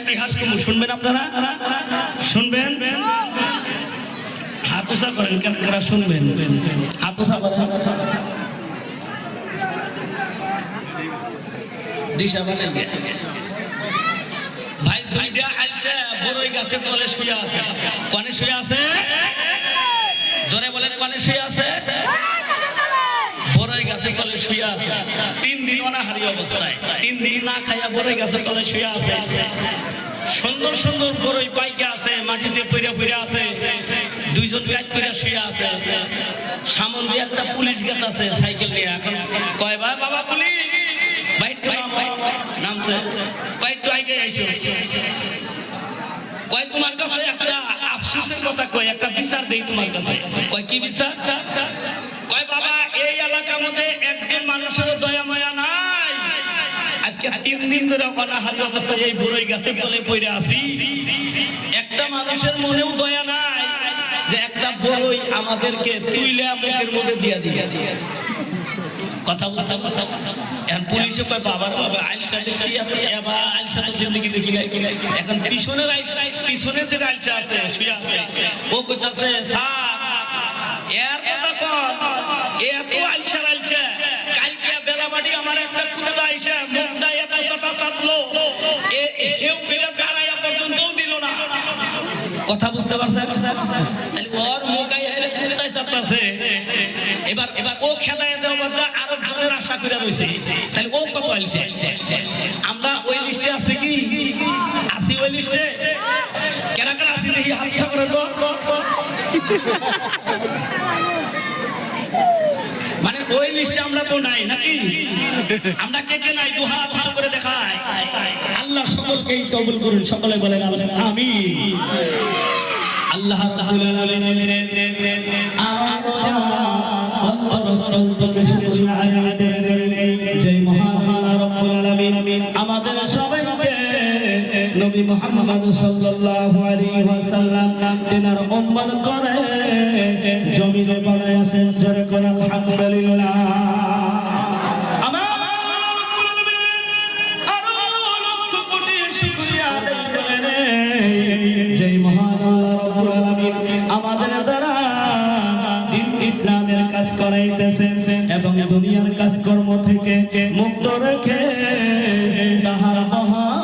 ইতিহাস কিন্তু শুনবেন আপনারা? শুনবেন? করেন, কেন শুনবেন? দিশা ভাই দুইটা আইছে বড়ই গাছের তলে শুয়ে আছে। কনে শুয়ে আছে? জোরে বলেন, কনে শুয়ে আছে? তলে শুয়ে আছে। তিন দিন অনাহারি অবস্থায়। তিন দিন না খাইয়া তলে শুয়ে আছে। সুন্দর সুন্দর পাইকে আছে, মাটিতে আছে। দুইজন করে শুয়ে আছে। দিয়ে একটা পুলিশ গেত আছে সাইকেল নিয়ে। এখন কয় ভাই বাবা, পুলিশ! বাইট নামছে আগে আইসো। কয়, তোমার কাছে একটা আফসোসের কথা কয়, একটা বিচার দেই তোমার কাছে। কয়, কি বিচার? তিন দিন ধরে অনাহারি অবস্থায় এই বুড়োই গাছের তলে পড়ে আছি। একটা মানুষের মনেও দয়া নাই যে একটা বড়ই আমাদেরকে তুইলে মুখের মধ্যে দিয়া দিয়া কথা বুঝতে বুঝতে এখন পুলিশে কয়, বাবার বাবা আইলসা দেখি আছে এবার আইলসা তো জিন্দগি দেখি নাই। এখন পিছনের আইলসা পিছনে যে আইলসা আছে, শুয়ে আছে, ও কইতাছে, স্যার, এর কথা কর এত আইলসা আইলসা কালকে বেলাবাড়ি আমার একটা কুত্তা আইসা কথা বুঝতে পারছেন তাহলে ওর মোকাই হেরে কুত্তায় চাপতাছে। এবার এবার ও খেলায় দেওয়া বদলা আরও জনের আশা করে রয়েছে তাহলে ও কত আইছে আমরা ওই লিস্টে আছে কি? আছি ওই লিস্টে? কেনা কেনা আছি দেখি হাত করে ওই লিস্টে আমরা তো নাই, নাকি? আমরা কে কে নাই? দুহা উঁচু করে দেখায়। আল্লাহ সকলকেই কবুল করুন, সকলে বলেন আমি আল্লাহ তাআলা মুহাম্মদ সাল্লাল্লাহু আলাইহি ওয়াসাল্লাম তিনার উম্মত করে, জমিনে বানায় আছেন জোরে করে আলহামদুলিল্লাহ। আমাদের দ্বারা ইসলামের কাজ করাইতেছেন এবং দুনিয়ার কাজকর্ম থেকে মুক্ত রেখে তাহার মহান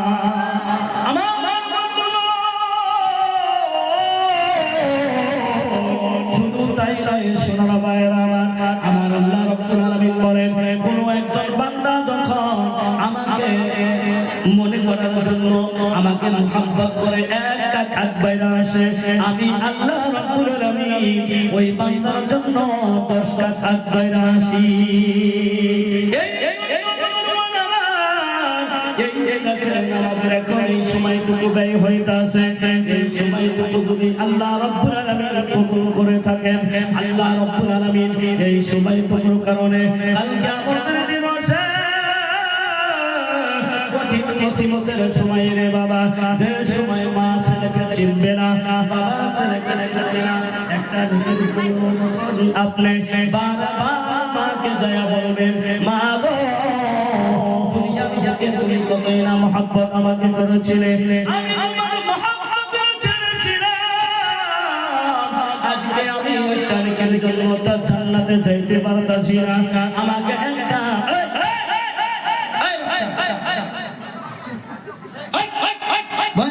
আমাকে মোহাম্মত করে একটা কাক বাইরা আসে আমি আল্লাহ রাব্বুল আলামিন ওই বান্দার জন্য দশটা কাক বাইরা আসি আল্লাহ রাব্বুল আলামিন এই সময়টুকুর কারণে কালকে কঠিন মুসিবতের সময় রে বাবা, যে সময় মা ছেলেকে চিনবে না, বাবা ছেলেকে চিনবে না, একটা আপনি বারবার মাকে যায় বলবেন, মা গো মহাব্বত আমাকে করেছিলে? আমি আমার জান্নাতে যাইতে পারতাছি আমাকে একটা এই, এই, এই, এই, এই, আচ্ছা, আচ্ছা, আচ্ছা। এই, এই, এই, এই, বয়, বয়, বয়, বয়।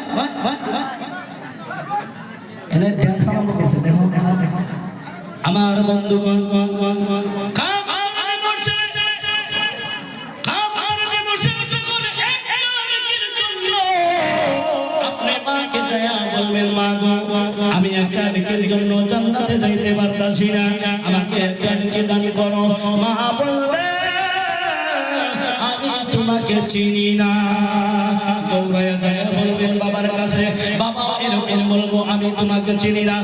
এনে dance আরম্ভ করছে, দেখো, দেখো, দেখো। আমার বন্ধু কাম আমি বসে কাম আমি বসে সকল এক একের জন্য আপনি মাকে যায়া বলবেন মা গো। আমি একটা একের জন্য জান্নাতে যাইতে পারতাছি না। আমাকে একটা একে দান করো। মা বলবে আমি তোমাকে চিনি না। এরকম বলব আমি তোমাকে চিনি না।